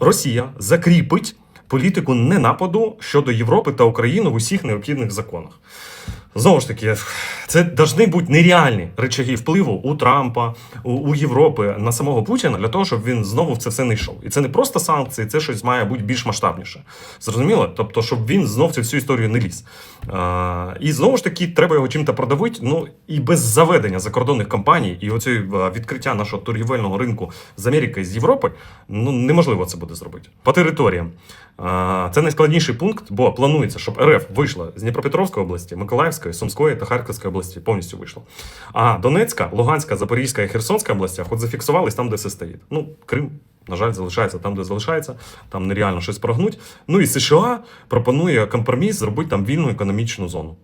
Росія закріпить політику ненападу щодо Європи та України в усіх необхідних законах. Знову ж таки, це повинні бути нереальні речаги впливу у Трампа, у, у Європи на самого Путіна для того, щоб він знову в це все не йшов. І це не просто санкції, це щось має бути більш масштабніше. Зрозуміло? Тобто, щоб він знов цю всю історію не ліз. А, і знову ж таки, треба його чим-то продавити. Ну і без заведення закордонних компаній і оцього відкриття нашого торгівельного ринку з Америки з Європи, ну неможливо це буде зробити. По територіям. Це найскладніший пункт, бо планується, щоб РФ вийшла з Дніпропетровської області, Миколаївської, Сумської та Харківської області повністю вийшло. А Донецька, Луганська, Запорізька і Херсонська області хоч зафіксувались там, де все стоїть. Ну, Крим. На жаль, залишається там, де залишається, там нереально щось прогнуть. Ну і США пропонує компроміс зробити там вільну економічну зону.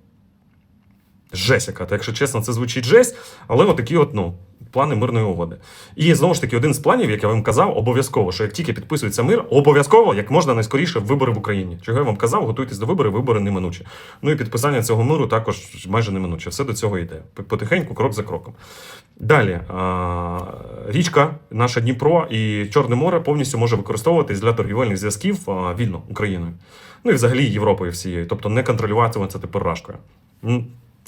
Жесть яка, та якщо чесно, це звучить жесть, але отакі от, ну, плани мирної угоди. І знову ж таки, один з планів, як я вам казав, обов'язково, що як тільки підписується мир, обов'язково як можна найскоріше вибори в Україні. Чого я вам казав, готуйтесь до виборів, вибори неминучі. Ну і підписання цього миру також майже неминуче. Все до цього йде. Потихеньку, крок за кроком. Далі річка, наша Дніпро і Чорне море повністю може використовуватись для торгівельних зв'язків вільно Україною. Ну і взагалі Європою всією, тобто не контролюватиме це тепер рашкою.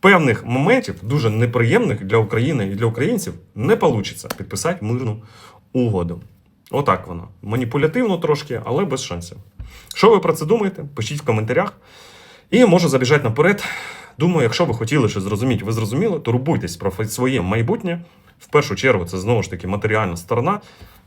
певних моментів, дуже неприємних для України і для українців, не вийде підписати мирну угоду. Отак воно. Маніпулятивно трошки, але без шансів. Що ви про це думаєте? Пишіть в коментарях. І можу забіжати наперед. Думаю, якщо ви хотіли щось зрозуміти, ви зрозуміли, турбуйтесь про своє майбутнє. В першу чергу, це знову ж таки матеріальна сторона.